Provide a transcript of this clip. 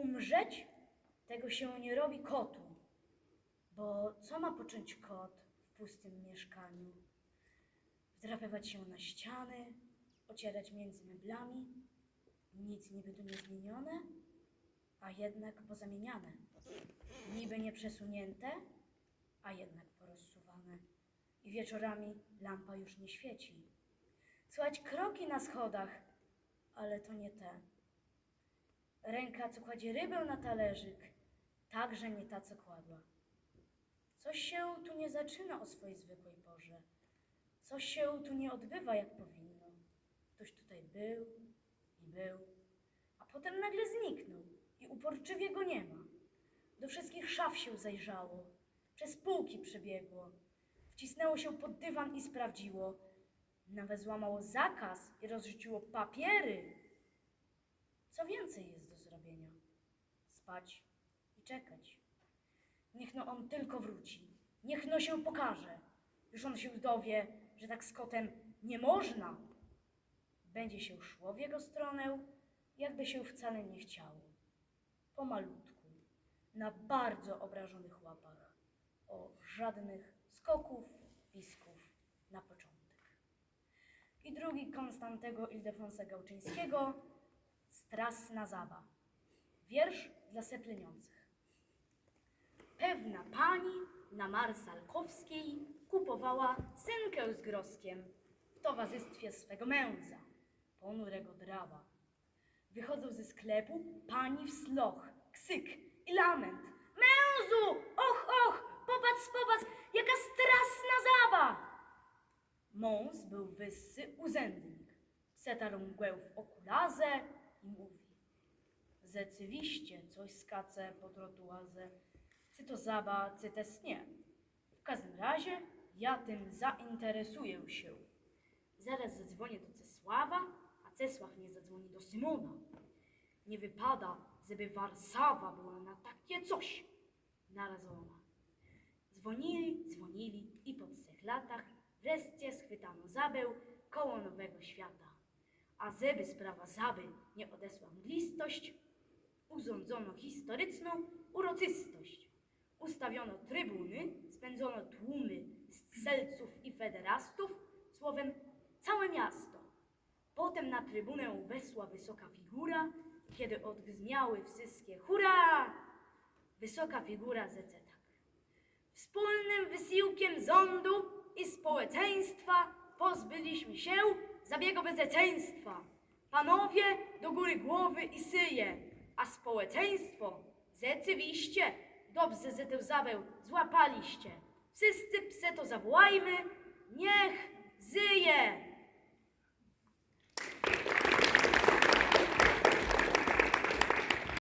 Umrzeć? Tego się nie robi kotu. Bo co ma począć kot w pustym mieszkaniu? Wdrapywać się na ściany, ocierać między meblami? Nic niby tu nie zmienione, a jednak pozamieniane. Niby nie przesunięte, a jednak porozsuwane. I wieczorami lampa już nie świeci. Słychać kroki na schodach, ale to nie te. Ręka, co kładzie rybę na talerzyk, także nie ta, co kładła. Coś się tu nie zaczyna o swojej zwykłej porze. Coś się tu nie odbywa jak powinno. Ktoś tutaj był i był, a potem nagle zniknął i uporczywie go nie ma. Do wszystkich szaf się zajrzało, przez półki przebiegło, wcisnęło się pod dywan i sprawdziło. Nawet złamało zakaz i rozrzuciło papiery. Co więcej jest zrobienia? Spać i czekać. Niech no on tylko wróci. Niech no się pokaże. Już on się dowie, że tak z kotem nie można. Będzie się szło w jego stronę, jakby się wcale nie chciało. Pomalutku, na bardzo obrażonych łapach, o żadnych skoków, pisków na początek. I drugi Konstantego Ildefonsa Gałczyńskiego, Strasna Zaba. Wiersz dla sepleniących. Pewna pani na Marsalkowskiej kupowała synkę z groskiem w towarzystwie swego męża, ponurego drawa. Wychodzą ze sklepu pani w sloch, ksyk i lament. Mężu! Och, och! Popatrz, popatrz! Jaka strasna zaba! Mąż był wyssy uzędnik. Setarł mgłę w okularze i mówi. Rzeczywiście coś skacze po trotuarze. Czy to zaba, czy też nie. W każdym razie ja tym zainteresuję się. Zaraz zadzwonię do Cesława, a Cesław nie zadzwoni do Simona. Nie wypada, żeby Warszawa była na takie coś narażona. Dzwonili, dzwonili i po trzech latach wreszcie schwytano Zabę koło nowego świata. A żeby sprawa Zaby nie odesła mglistość, urządzono historyczną uroczystość. Ustawiono trybuny, spędzono tłumy strzelców i federastów, słowem całe miasto. Potem na trybunę wesła wysoka figura, kiedy odgrzmiały wszystkie hurra! Wysoka figura zece tak. Wspólnym wysiłkiem rządu i społeczeństwa pozbyliśmy się zabiegu bezeceństwa. Panowie do góry głowy i syje, a społeczeństwo rzeczywiście dobrze że tę zabę złapaliście. Wszyscy pse to zawołajmy, niech zyje!